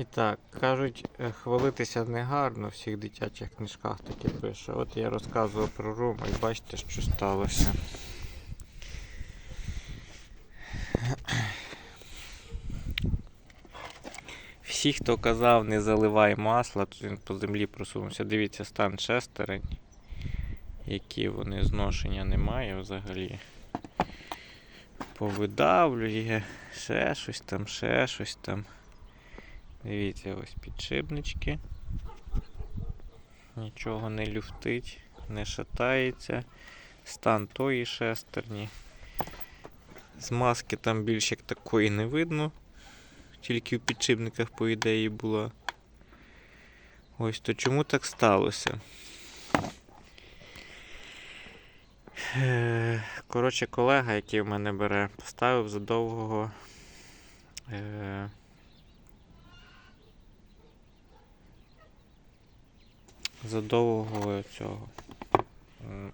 І так, кажуть, е, хвалитися не гарно, в всіх дитячих книжках таке пише. От я розказував про рум і бачите, що сталося. Всі, хто казав, не заливай масла, то він по землі просунувся. Дивіться, стан шестерень, які вони зношення немає взагалі. Повидавлює, ще щось там, ще щось там. Дивіться, ось підшипнички. Нічого не люфтить, не шатається. Стан тої шестерні. З маски там більш як такої не видно. Тільки в підшипниках, по ідеї, була. Ось то чому так сталося? Е, Коротше, колега, який в мене бере, поставив задовгого. Задовгого цього.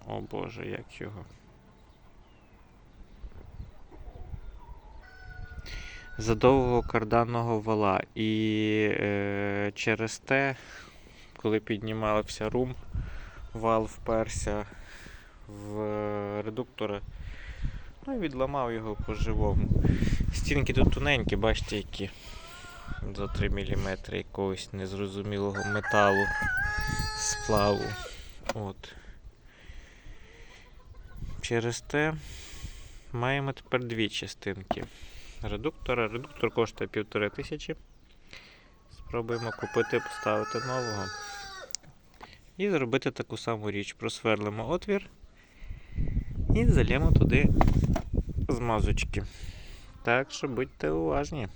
О Боже, як його. Задовгого карданного вала. І е, через те, коли піднімався рум, вал вперся в редуктора. Ну і відламав його по-живому. Стінки тут тоненькі, бачите, які за 3 мм якогось незрозумілого металу сплаву. От. Через те маємо тепер дві частинки редуктора. Редуктор коштує півтори тисячі. Спробуємо купити, поставити нового. І зробити таку саму річ. Просверлимо отвір і залємо туди змазочки. Так що будьте уважні.